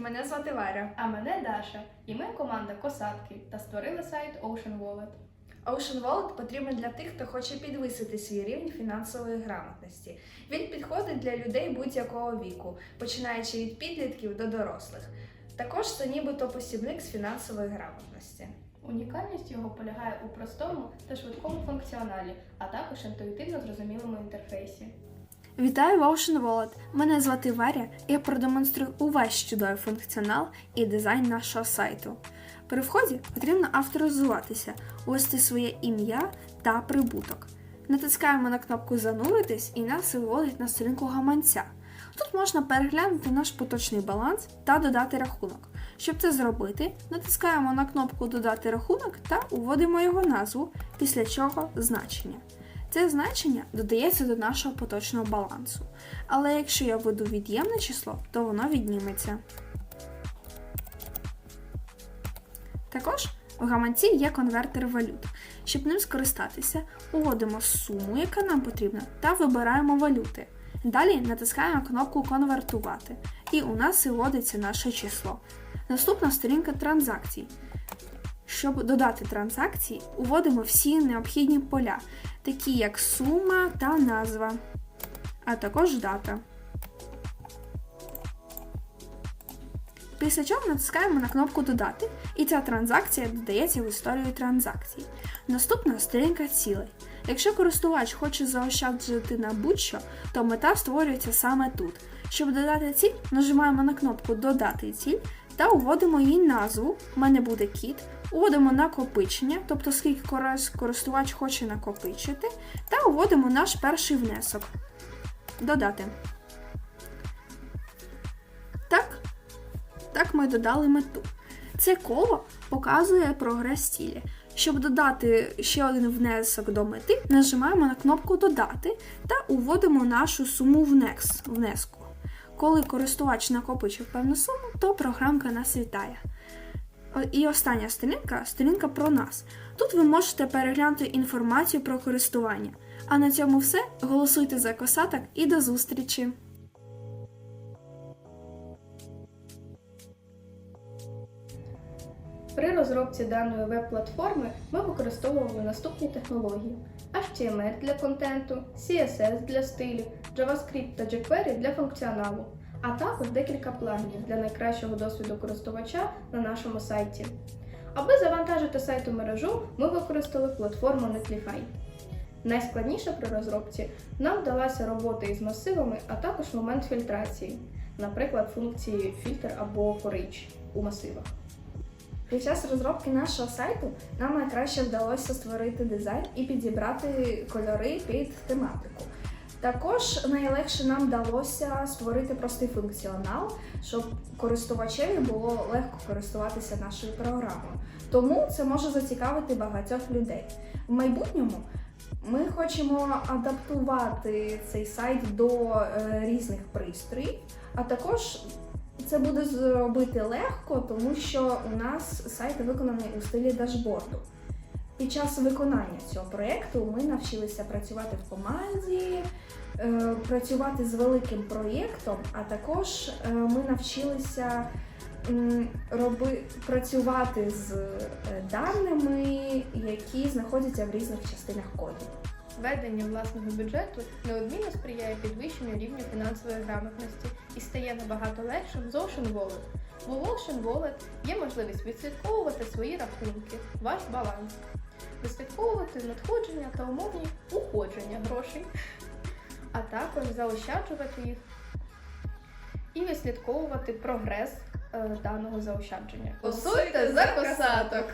Мене звати Варя. А мене Даша, і ми команда Косатки та створили сайт Ocean Wallet. Ocean Wallet потрібен для тих, хто хоче підвисити свій рівень фінансової грамотності. Він підходить для людей будь-якого віку, починаючи від підлітків до дорослих. Також це нібито посібник з фінансової грамотності. Унікальність його полягає у простому та швидкому функціоналі, а також інтуїтивно зрозумілому інтерфейсі. Вітаю Ocean Wallet! Мене звати Варя, і я продемонструю увесь чудовий функціонал і дизайн нашого сайту. При вході потрібно авторизуватися, ввести своє ім'я та прибуток. Натискаємо на кнопку Зануритись і нас виводить на сторінку гаманця. Тут можна переглянути наш поточний баланс та додати рахунок. Щоб це зробити, натискаємо на кнопку Додати рахунок та уводимо його назву, після чого значення. Це значення додається до нашого поточного балансу. Але якщо я введу від'ємне число, то воно відніметься. Також в гаманці є конвертер валют. Щоб ним скористатися, уводимо суму, яка нам потрібна, та вибираємо валюти. Далі натискаємо кнопку Конвертувати, і у нас виводиться наше число. Наступна сторінка транзакцій. Щоб додати транзакції, уводимо всі необхідні поля, такі як сума та назва, а також дата. Після чого натискаємо на кнопку Додати, і ця транзакція додається в історію транзакцій. Наступна сторінка цілей. Якщо користувач хоче заощаджувати на будь-що, то мета створюється саме тут. Щоб додати ціль, нажимаємо на кнопку Додати ціль та уводимо її назву. У мене буде кіт. Уводимо накопичення, тобто скільки користувач хоче накопичити, та уводимо наш перший внесок. Додати. Так, так ми додали мету. Це коло показує прогрес цілі. Щоб додати ще один внесок до мети, нажимаємо на кнопку Додати та уводимо нашу суму внес- внеску. Коли користувач накопичив певну суму, то програмка нас вітає. І остання сторінка сторінка про нас. Тут ви можете переглянути інформацію про користування. А на цьому все. Голосуйте за косаток і до зустрічі! При розробці даної веб-платформи ми використовували наступні технології: HTML для контенту, CSS для стилю, JavaScript та jQuery для функціоналу, а також декілька плагінів для найкращого досвіду користувача на нашому сайті. Аби завантажити сайт у мережу, ми використали платформу Netlify. Найскладніше при розробці нам вдалася робота із масивами, а також момент фільтрації, наприклад, функції фільтр або for у масивах. Під час розробки нашого сайту нам найкраще вдалося створити дизайн і підібрати кольори під тематику. Також найлегше нам вдалося створити простий функціонал, щоб користувачеві було легко користуватися нашою програмою. Тому це може зацікавити багатьох людей. В майбутньому ми хочемо адаптувати цей сайт до е, різних пристроїв, а також це буде зробити легко, тому що у нас сайт виконаний у стилі дашборду. Під час виконання цього проєкту ми навчилися працювати в команді, е, працювати з великим проєктом, а також е, ми навчилися роби, працювати з е, даними, які знаходяться в різних частинах коду. Ведення власного бюджету неодмінно сприяє підвищенню рівня фінансової грамотності і стає набагато легшим з Ocean Wallet. Бо в Ocean Wallet є можливість відслідковувати свої рахунки, ваш баланс, відслідковувати надходження та умовні уходження грошей, а також заощаджувати їх і відслідковувати прогрес е, даного заощадження. Голосуйте за косаток!